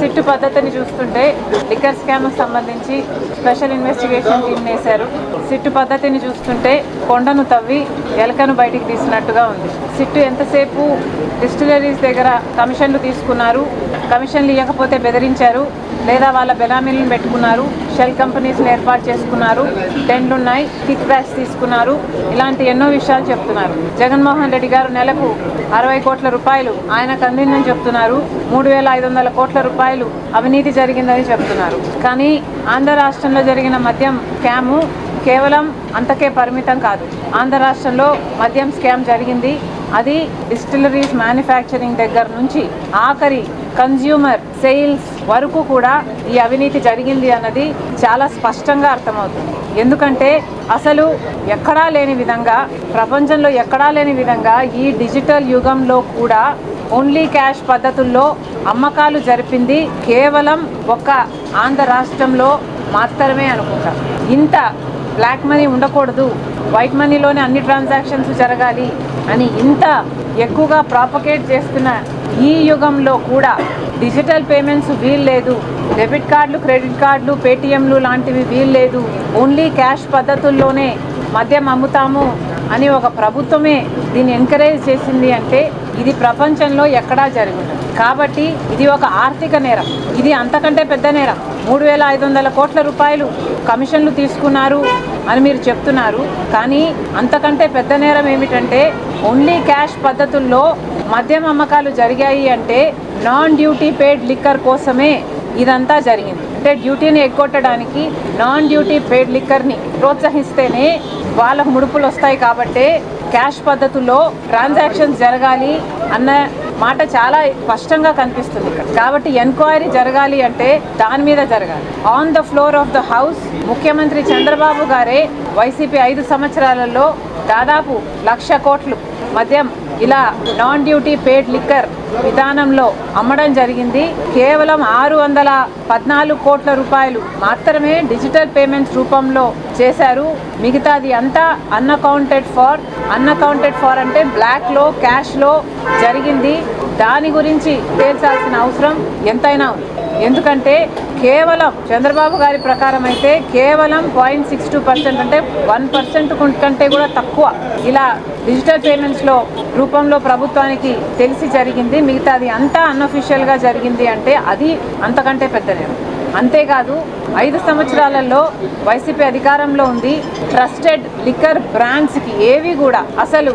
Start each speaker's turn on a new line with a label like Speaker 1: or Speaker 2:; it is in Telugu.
Speaker 1: సిట్టు పద్ధతిని చూస్తుంటే లిక్కర్ స్కామ్ సంబంధించి స్పెషల్ ఇన్వెస్టిగేషన్ టీం వేశారు సిట్టు పద్ధతిని చూస్తుంటే కొండను తవ్వి ఎలకను బయటికి తీసినట్టుగా ఉంది. సిట్టు ఎంతసేపు డిస్టిలరీస్ దగ్గర కమిషన్లు తీసుకున్నారు? కమిషన్లు ఇవ్వకపోతే బెదిరించారు. లేదా వాళ్ళ బెనామీలను పెట్టుకున్నారు షెల్ కంపెనీస్ని ఏర్పాటు చేసుకున్నారు టెండ్లు ఉన్నాయి కిక్ బ్యాక్స్ తీసుకున్నారు ఇలాంటి ఎన్నో విషయాలు చెప్తున్నారు. జగన్మోహన్ రెడ్డి గారు నెలకు అరవై కోట్ల రూపాయలు ఆయనకు అందిందని చెప్తున్నారు మూడు వేల ఐదు వందల కోట్ల రూపాయలు అవినీతి జరిగిందని చెప్తున్నారు. కానీ ఆంధ్ర రాష్ట్రంలో జరిగిన మద్యం క్యాము కేవలం అంతకే పరిమితం కాదు. ఆంధ్ర రాష్ట్రంలో మద్యం స్కామ్ జరిగింది. అది డిస్టిలరీస్ మ్యానుఫ్యాక్చరింగ్ దగ్గర నుంచి ఆఖరి కన్జ్యూమర్ సేల్స్ వరకు కూడా ఈ అవినీతి జరిగింది అన్నది చాలా స్పష్టంగా అర్థమవుతుంది. ఎందుకంటే అసలు ఎక్కడా లేని విధంగా ప్రపంచంలో ఎక్కడా లేని విధంగా ఈ డిజిటల్ యుగంలో కూడా ఓన్లీ క్యాష్ పద్ధతుల్లో అమ్మకాలు జరిపింది కేవలం ఒక్క ఆంధ్ర రాష్ట్రంలో మాత్రమే అనుకుంటాం. ఇంత బ్లాక్ మనీ ఉండకూడదు వైట్ మనీలోనే అన్ని ట్రాన్సాక్షన్స్ జరగాలి అని ఇంత ఎక్కువగా ప్రాపకేట్ చేస్తున్న ఈ యుగంలో కూడా డిజిటల్ పేమెంట్స్ వీల్లేదు డెబిట్ కార్డులు క్రెడిట్ కార్డులు పేటిఎంలు లాంటివి వీల్లేదు ఓన్లీ క్యాష్ పద్ధతుల్లోనే మద్యం అమ్ముతాము అని ఒక ప్రభుత్వమే దీన్ని ఎంకరేజ్ చేసింది అంటే ఇది ప్రపంచంలో ఎక్కడా జరుగుతుంది కాబట్టి ఇది ఒక ఆర్థిక నేరం. ఇది అంతకంటే పెద్ద నేరం. మూడు వేల ఐదు వందల కోట్ల రూపాయలు కమిషన్లు తీసుకున్నారు అని మీరు చెప్తున్నారు. కానీ అంతకంటే పెద్ద నేరం ఏమిటంటే ఓన్లీ క్యాష్ పద్ధతుల్లో మద్యం అమ్మకాలు జరిగాయి అంటే నాన్ డ్యూటీ పేడ్ లిక్కర్ కోసమే ఇదంతా జరిగింది. అంటే డ్యూటీని ఎగ్గొట్టడానికి నాన్ డ్యూటీ పేడ్ లిక్కర్ని ప్రోత్సహిస్తేనే వాళ్ళకు ముడుపులు వస్తాయి కాబట్టి క్యాష్ పద్ధతుల్లో ట్రాన్సాక్షన్స్ జరగాలి అన్న మాట చాలా స్పష్టంగా కనిపిస్తుంది ఇక్కడ. కాబట్టి ఎంక్వైరీ జరగాలి అంటే దాని మీద జరగాలి. On the floor of the house ముఖ్యమంత్రి చంద్రబాబు గారే వైసీపీ ఐదు సంవత్సరాలలో దాదాపు లక్ష కోట్లు మద్యం ఇలా నాన్ డ్యూటీ పేడ్ లిక్కర్ విధానంలో అమ్మడం జరిగింది. కేవలం ఆరు వందల పద్నాలుగు కోట్ల రూపాయలు మాత్రమే డిజిటల్ పేమెంట్స్ రూపంలో చేశారు. మిగతాది అంతా అన్అకౌంటెడ్ ఫార్ అన్అకౌంటెడ్ ఫార్ అంటే బ్లాక్లో క్యాష్లో జరిగింది. దాని గురించి తేల్చాల్సిన అవసరం ఎంతైనా ఉంది. ఎందుకంటే కేవలం చంద్రబాబు గారి ప్రకారం అయితే కేవలం పాయింట్ సిక్స్ టూ పర్సెంట్ అంటే వన్ పర్సెంట్ కంటే కూడా తక్కువ. ఇలా డిజిటల్ పేమెంట్స్లో రూపంలో ప్రభుత్వానికి తెలిసి జరిగింది. మిగతాది అంతా అన్అఫీషియల్గా జరిగింది అంటే అది అంతకంటే పెద్ద నేను అంతేకాదు ఐదు సంవత్సరాలలో వైసీపీ అధికారంలో ఉంది. ట్రస్టెడ్ లిక్కర్ బ్రాండ్స్కి ఏవి కూడా అసలు